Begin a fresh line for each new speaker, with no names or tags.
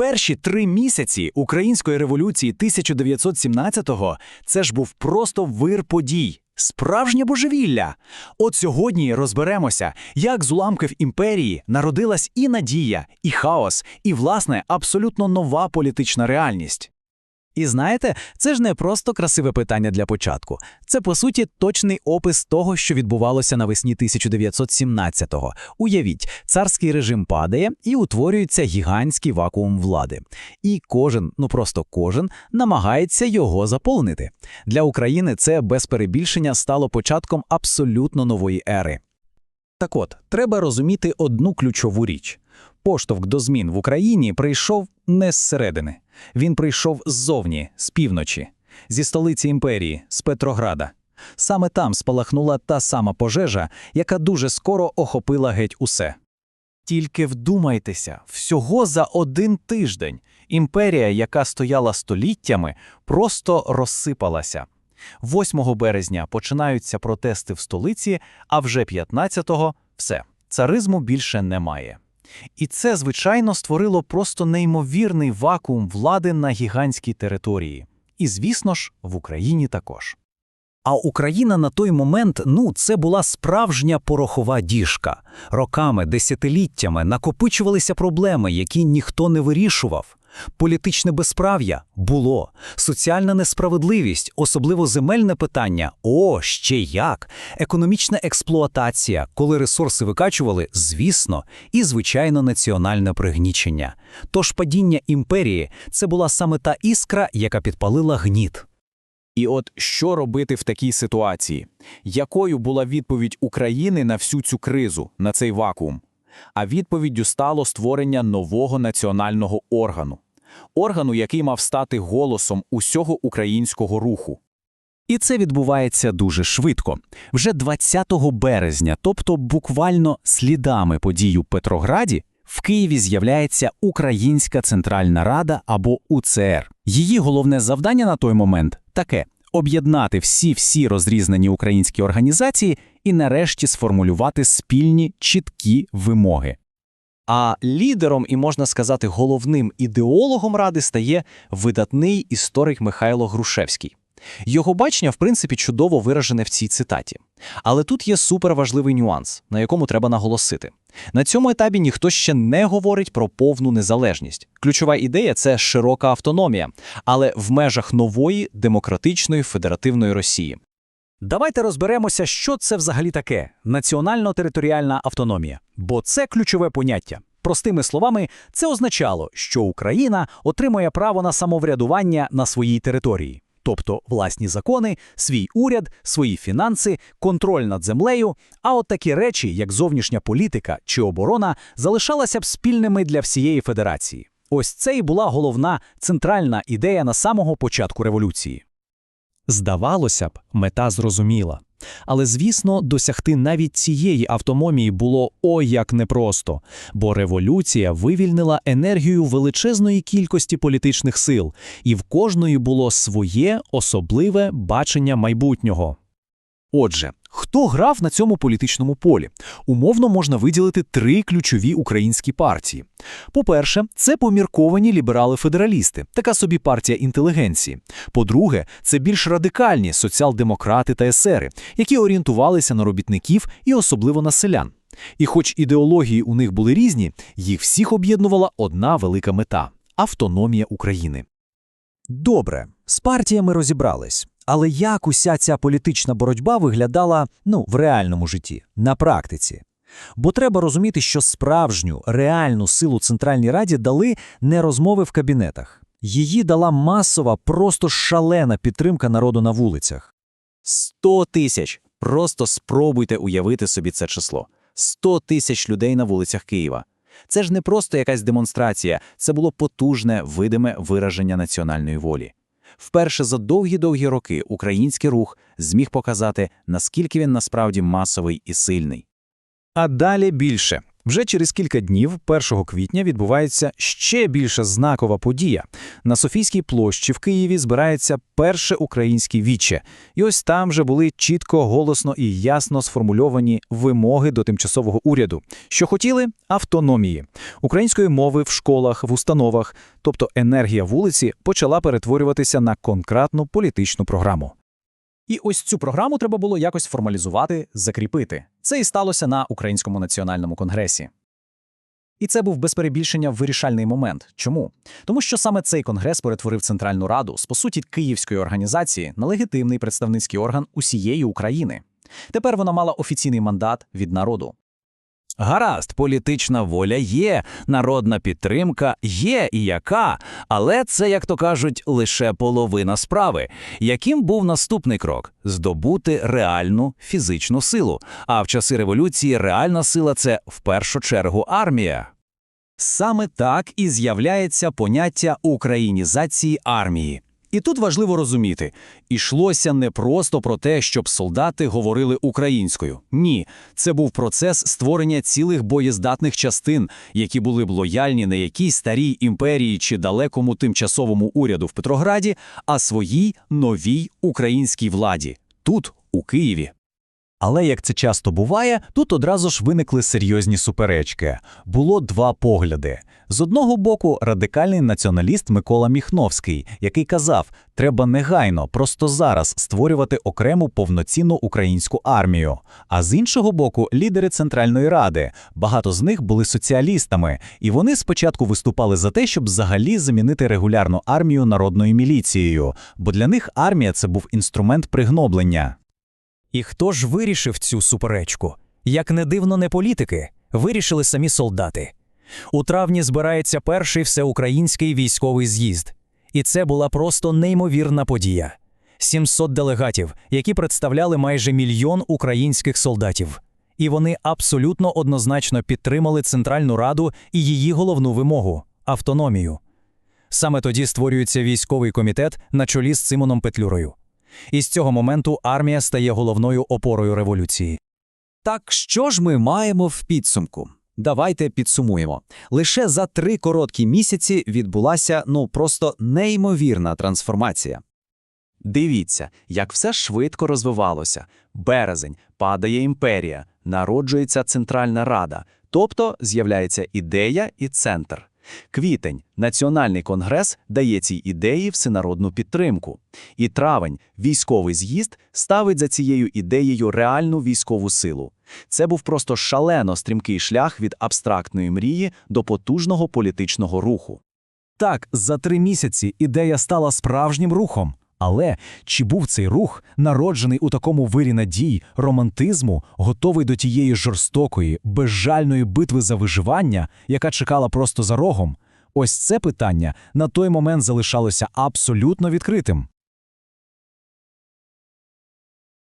перші три місяці української революції 1917-го це ж був просто вир подій, справжнє божевілля. От сьогодні розберемося, як з уламків імперії народилась і надія, і хаос, і, власне, абсолютно нова політична реальність.
І знаєте, це ж не просто красиве питання для початку. Це, по суті, точний опис того, що відбувалося навесні 1917-го. Уявіть, царський режим падає і утворюється гігантський вакуум влади. І кожен, ну просто кожен, намагається його заповнити. Для України це без перебільшення стало початком абсолютно нової ери. Так от, треба розуміти одну ключову річ. Поштовх до змін в Україні прийшов не зсередини. Він прийшов ззовні, з півночі, зі столиці імперії, з Петрограда. Саме там спалахнула та сама пожежа, яка дуже скоро охопила геть усе. Тільки вдумайтеся, всього за один тиждень імперія, яка стояла століттями, просто розсипалася. 8 березня починаються протести в столиці, а вже 15-го – все, царизму більше немає. І це, звичайно, створило просто неймовірний вакуум влади на гігантській території. І, звісно ж, в Україні також. А Україна на той момент, ну, це була справжня порохова діжка. Роками, десятиліттями накопичувалися проблеми, які ніхто не вирішував. Політичне безправ'я було, соціальна несправедливість, особливо земельне питання, о, ще як, економічна експлуатація, коли ресурси викачували, звісно, і, звичайно, національне пригнічення. Тож падіння імперії – це була саме та іскра, яка підпалила гніт.
І от що робити в такій ситуації? Якою була відповідь України на всю цю кризу, на цей вакуум? А відповіддю стало створення нового національного органу. Органу, який мав стати голосом усього українського руху.
І це відбувається дуже швидко. Вже 20 березня, тобто буквально слідами подій у Петрограді, в Києві з'являється Українська Центральна Рада або УЦР. Її головне завдання на той момент таке об'єднати всі-всі розрізнені українські організації і нарешті сформулювати спільні чіткі вимоги. А лідером і можна сказати головним ідеологом ради стає видатний історик Михайло Грушевський. Його бачення, в принципі, чудово виражене в цій цитаті. Але тут є суперважливий нюанс, на якому треба наголосити. На цьому етапі ніхто ще не говорить про повну незалежність. Ключова ідея це широка автономія, але в межах нової демократичної федеративної Росії. Давайте розберемося, що це взагалі таке національно-територіальна автономія, бо це ключове поняття. Простими словами, це означало, що Україна отримує право на самоврядування на своїй території, тобто власні закони, свій уряд, свої фінанси, контроль над землею. А от такі речі, як зовнішня політика чи оборона, залишалися б спільними для всієї федерації. Ось це і була головна центральна ідея на самого початку революції. Здавалося б, мета зрозуміла. Але, звісно, досягти навіть цієї автономії було о як непросто, бо революція вивільнила енергію величезної кількості політичних сил, і в кожної було своє особливе бачення майбутнього. Отже, хто грав на цьому політичному полі? Умовно можна виділити три ключові українські партії. По-перше, це помірковані ліберали-федералісти, така собі партія інтелігенції. По-друге, це більш радикальні соціал-демократи та есери, які орієнтувалися на робітників і особливо на селян. І хоч ідеології у них були різні, їх всіх об'єднувала одна велика мета автономія України. Добре, з партіями розібрались. Але як уся ця політична боротьба виглядала ну, в реальному житті, на практиці? Бо треба розуміти, що справжню реальну силу Центральній Раді дали не розмови в кабінетах. Її дала масова, просто шалена підтримка народу на вулицях. 100 тисяч. Просто спробуйте уявити собі це число. 100 тисяч людей на вулицях Києва. Це ж не просто якась демонстрація, це було потужне, видиме вираження національної волі. Вперше за довгі-довгі роки український рух зміг показати, наскільки він насправді масовий і сильний. А далі більше.
Вже через кілька днів, 1 квітня, відбувається ще більша знакова подія. На Софійській площі в Києві збирається перше українське віче. І ось там вже були чітко, голосно і ясно сформульовані вимоги до тимчасового уряду. Що хотіли – автономії. Української мови в школах, в установах, тобто енергія вулиці, почала перетворюватися на конкретну політичну програму. І ось цю програму треба було якось формалізувати, закріпити. Це і сталося на Українському національному конгресі. І це був без перебільшення вирішальний момент. Чому? Тому що саме цей конгрес перетворив Центральну Раду з, по суті, київської організації на легітимний представницький орган усієї України. Тепер вона мала офіційний мандат від народу.
Гаразд, політична воля є, народна підтримка є і яка, але це, як то кажуть, лише половина справи. Яким був наступний крок здобути реальну фізичну силу. А в часи революції реальна сила це в першу чергу армія.
Саме так і з'являється поняття українізації армії. І тут важливо розуміти, ішлося не просто про те, щоб солдати говорили українською. Ні, це був процес створення цілих боєздатних частин, які були б лояльні не якійсь старій імперії чи далекому тимчасовому уряду в Петрограді, а своїй новій українській владі тут, у Києві. Але як це часто буває, тут одразу ж виникли серйозні суперечки. Було два погляди. З одного боку, радикальний націоналіст Микола Міхновський, який казав, треба негайно, просто зараз створювати окрему повноцінну українську армію. А з іншого боку, лідери Центральної Ради. Багато з них були соціалістами, і вони спочатку виступали за те, щоб взагалі замінити регулярну армію народною міліцією, бо для них армія це був інструмент пригноблення.
І хто ж вирішив цю суперечку? Як не дивно, не політики, вирішили самі солдати. У травні збирається перший всеукраїнський військовий з'їзд. І це була просто неймовірна подія. 700 делегатів, які представляли майже мільйон українських солдатів. І вони абсолютно однозначно підтримали Центральну Раду і її головну вимогу автономію. Саме тоді створюється військовий комітет на чолі з Симоном Петлюрою. І з цього моменту армія стає головною опорою революції.
Так що ж ми маємо в підсумку? Давайте підсумуємо. Лише за три короткі місяці відбулася ну просто неймовірна трансформація. Дивіться, як все швидко розвивалося. Березень, падає імперія, народжується Центральна Рада, тобто з'являється ідея і центр. Квітень, Національний конгрес дає цій ідеї всенародну підтримку. І травень, військовий з'їзд, ставить за цією ідеєю реальну військову силу. Це був просто шалено стрімкий шлях від абстрактної мрії до потужного політичного руху.
Так, за три місяці ідея стала справжнім рухом. Але чи був цей рух, народжений у такому вирі надій, романтизму, готовий до тієї жорстокої, безжальної битви за виживання, яка чекала просто за рогом? Ось це питання на той момент залишалося абсолютно відкритим.